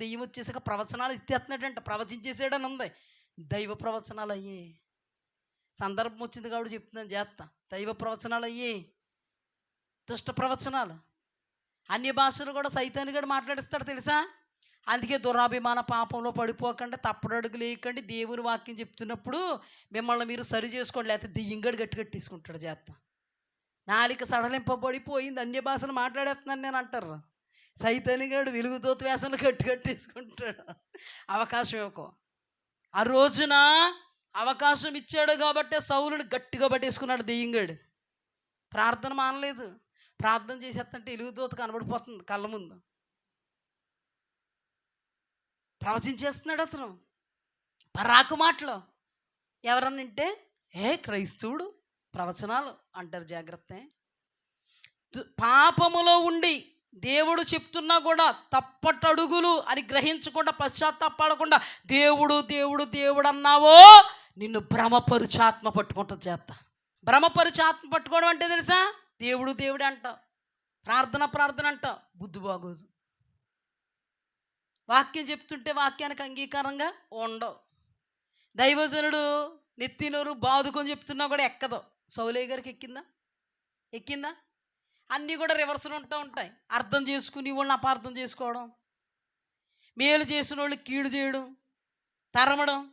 దెయ్యం వచ్చేసాక ప్రవచనాలు ఎత్తేస్తున్నాడంట ప్రవచించేసాడని ఉంది దైవ ప్రవచనాలు అయ్యే సందర్భం వచ్చింది కాబట్టి చెప్తున్నాను చేస్తా దైవ ప్రవచనాలు అయ్యే దుష్ట ప్రవచనాలు. అన్ని భాషలు కూడా సైతాన్ని కూడా మాట్లాడిస్తాడు తెలుసా? అందుకే దురాభిమాన పాపంలో పడిపోకండి తప్పుడు అడుగు లేకండి దేవుని వాక్యం చెప్తున్నప్పుడు మిమ్మల్ని మీరు సరి చేసుకోండి లేకపోతే దెయ్యంగడు గట్టి కట్టేసుకుంటాడు చేత నాలిక సడలింపబడిపోయింది అన్య భాషలు మాట్లాడేస్తున్నాను నేను అంటారు. సైతానిగాడు వెలుగుతో వేసలు కట్టి కట్టేసుకుంటాడు అవకాశం ఇవ్వకు. ఆ రోజున అవకాశం ఇచ్చాడు కాబట్టి సౌలుని గట్టిగా పట్టేసుకున్నాడు దెయ్యంగాడు. ప్రార్థన మానలేదు. ప్రార్థన చేసేస్తుంటే ఎలుగుదోత కనబడిపోతుంది కళ్ళ ముందు. ప్రవచించేస్తున్నాడు అతను. పరాకు మాటలు. ఎవరన్నా వింటే ఏ క్రైస్తవుడు ప్రవచనాలు అంటారు జాగ్రత్త. పాపములో ఉండి దేవుడు చెప్తున్నా కూడా తప్పటడుగులు అని గ్రహించకుండా పశ్చాత్తాపడకుండా దేవుడు దేవుడు దేవుడు అన్నావో నిన్ను భ్రమపరుచాత్మ పట్టుకుంటా పట్టుకుంటుంది చేత భ్రమపరుచాత్మ పట్టుకోవడం అంటే తెలుసా? దేవుడు దేవుడు అంటావు ప్రార్థన ప్రార్థన అంటావు బుద్ధి బాగోదు. వాక్యం చెప్తుంటే వాక్యానికి అంగీకారంగా ఉండవు. దైవజనుడు నెత్తినోరు బాదుకొని చెప్తున్నా కూడా ఎక్కదు. సౌలయ్య గారికి ఎక్కిందా? ఎక్కిందా? అన్నీ కూడా రివర్సల్ ఉంటూ ఉంటాయి. అర్థం చేసుకుని వాళ్ళని అపార్థం చేసుకోవడం మేలు చేసిన వాళ్ళు కీడు చేయడం తరమడం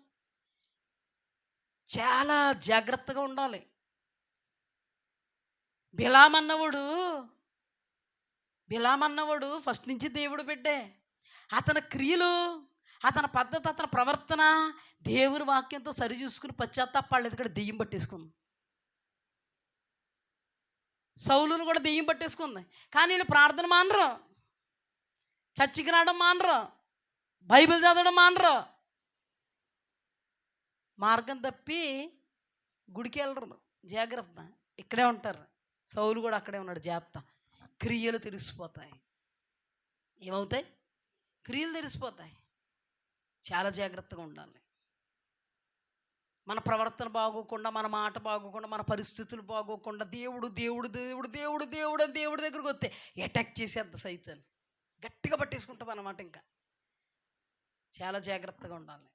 చాలా జాగ్రత్తగా ఉండాలి. బిలామన్నవాడు బిలామన్నవాడు ఫస్ట్ నుంచి దేవుడు బిడ్డే. అతని క్రియలు అతని పద్ధతి అతని ప్రవర్తన దేవుని వాక్యంతో సరి చూసుకుని పశ్చాత్తాపాలేదు ఇక్కడ దెయ్యం పట్టేసుకుంది. సౌలును కూడా దెయ్యం పట్టేసుకుంది. కానీ వీళ్ళు ప్రార్థన మానరు. చర్చికి రావడం మానరు. బైబిల్ చదవడం మానరు. మార్గం తప్పి గుడికి వెళ్ళరు. జాగ్రత్త. ఇక్కడే ఉంటారు. సౌలు కూడా అక్కడే ఉన్నాడు. జాగ్రత్త. క్రియలు తెలిసిపోతాయి. ఏమవుతాయి? క్రియలు తెలిసిపోతాయి. చాలా జాగ్రత్తగా ఉండాలి. మన ప్రవర్తన బాగోకుండా మన మాట బాగోకుండా మన పరిస్థితులు బాగోకుండా దేవుడు దేవుడు దేవుడు దేవుడు దేవుడు అని దేవుడి దగ్గరకు వస్తే అటాక్ చేసేద్ద సైతాన్ని గట్టిగా పట్టేసుకుంటుంది అనమాట ఇంకా. చాలా జాగ్రత్తగా ఉండాలి.